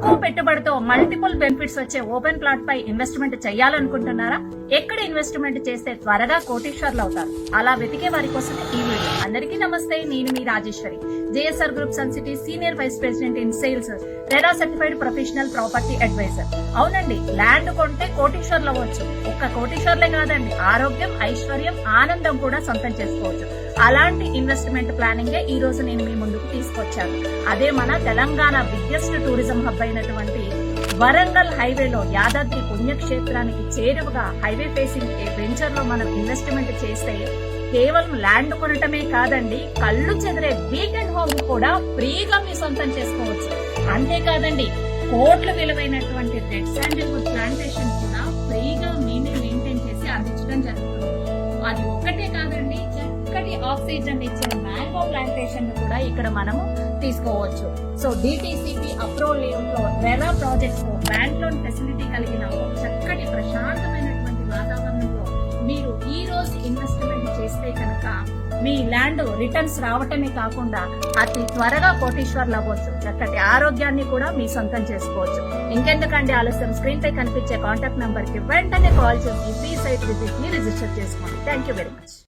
తక్కువ పెట్టుబడితో multiple benefits వచ్చే ఓపెన్ ప్లాట్ పై ఇన్వెస్ట్మెంట్ చేయాలనుకుంటున్నారా? ఎక్కడ ఇన్వెస్ట్మెంట్ చేస్తే త్వరగా కోటీశ్వర్లు అవుతారు? అలా వెతికే వారి కోసం ఈ వీడియో. అందరికీ నమస్తే నేను మీ Rajeshwari. JSR group sun city senior vice president in sales RERA certified professional property advisor అవునండి ల్యాండ్ కొంటే కోటీశ్వర్లు అవ్వచ్చు. ఒక్క కోటీశ్వర్లే కాదండి ఆరోగ్యం ఐశ్వర్యం ఆనందం కూడా సొంతం చేసుకోవచ్చు. అలాంటి ఇన్వెస్ట్మెంట్ ప్లానింగే ఈ రోజు నేను మీ ముందుకు తీసుకొచ్చాను. అదే మన తెలంగాణ బిగ్గెస్ట్ టూరిజం హబ్ అయినటువంటి వరంగల్ హైవేలో యాదాద్రి పుణ్యక్షేత్రానికి చేరువగా హైవే ఫేసింగ్ వెంచర్లో మనం ఇన్వెస్ట్మెంట్ చేస్తే కేవలం ల్యాండ్ కొనటమే కాదండి కళ్ళు చెదిరే వీకెండ్ హోమ్ కూడా ఫ్రీగా మీ సొంతం చేసుకోవచ్చు. అంతేకాదండి కోట్ల విలువైనటువంటి రెడ్ శాండిల్వుడ్ ప్లాంటేషన్ కూడా ఫ్రీగా మీనే మెయింటైన్ చేసి అందించడం జరుగుతుంది. అది ఒక్కటే కాదండి చక్కటి ఆక్సిజన్ ఇచ్చే మ్యాంగో ప్లాంటేషన్ కూడా ఇక్కడ మనము తీసుకోవచ్చు. సో డిటిసిపి అప్రూవల్లో రెరా ప్రాజెక్ట్లో బ్యాంక్ లోన్ ఫెసిలిటీ కలిగిన చక్కటి ప్రశాంతమైనటువంటి వాతావరణంలో మీరు ఈ రోజు ఇన్వెస్ట్మెంట్ చేస్తే కనుక మీ ల్యాండ్ రిటర్న్స్ రావటమే కాకుండా అతి త్వరగా కోటీశ్వర్లు అవ్వచ్చు. చక్కటి ఆరోగ్యాన్ని కూడా మీ సొంతం చేసుకోవచ్చు. ఇంకెందుకండి ఆలస్యం? స్క్రీన్ పై కనిపించే కాంటాక్ట్ నంబర్కి వెంటనే కాల్ చేసి ఫ్రీ సైట్ విజిట్ని రిజిస్టర్ చేసుకోండి. Thank you very much